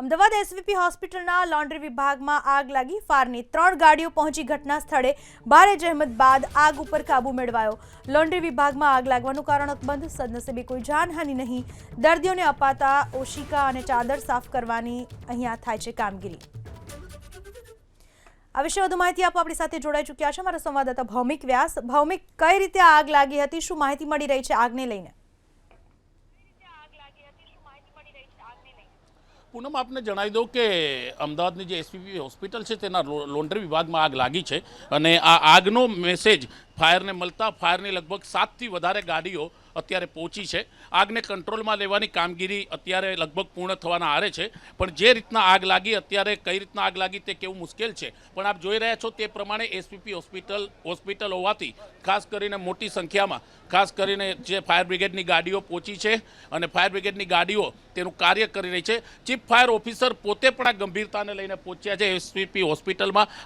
Ahmedabad SVP હોસ્પિટલના laundry વિભાગમાં આગ લાગી ફારની ત્રણ ગાડીઓ પહોંચી ઘટના સ્થળે. ભારે જહેમત બાદ આગ ઉપર કાબુ મેળવાયો. લોન્ડ્રી વિભાગમાં આગ લાગવાનું કારણ અકબંધ, સદનસીબે કોઈ જાનહાનિ નહીં. દર્દીઓને અપાતા ઓશિકા અને ચાદર સાફ કરવાની અહીંયા થાય છે કામગીરી. આ વિશે વધુ માહિતી આપો. આપણી સાથે જોડાઈ ચૂક્યા છે મારા સંવાદદાતા ભૌમિક વ્યાસ. ભૌમિક કઈ રીતે આગ લાગી હતી? શું માહિતી મળી રહી છે આગને લઈને? પૂનમ, આપને જણાવી દઉં કે અમદાવાદની જે એસપીપી હોસ્પિટલ છે, તેના લોન્ડ્રી વિભાગમાં આગ લાગી છે અને આ આગનો મેસેજ ફાયરને મળતા ફાયરની લગભગ સાતથી વધારે ગાડીઓ અત્યારે પહોંચી છે. આગને કંટ્રોલમાં લેવાની કામગીરી અત્યારે લગભગ પૂર્ણ થવાના આરે છે. પણ જે રીતના આગ લાગી, અત્યારે કઈ રીતના આગ લાગી તે કેવું મુશ્કેલ છે. પણ આપ જોઈ રહ્યા છો તે પ્રમાણે એસપીપી હોસ્પિટલ હોસ્પિટલ હોવાથી ખાસ કરીને મોટી સંખ્યામાં, ખાસ કરીને જે ફાયર બ્રિગેડની ગાડીઓ પહોંચી છે અને ફાયર બ્રિગેડની ગાડીઓ તેનું કાર્ય કરી રહી છે. ચીફ ફાયર ઓફિસર પોતે પણ આ ગંભીરતાને લઈને પહોંચ્યા છે એસપીપી હોસ્પિટલમાં.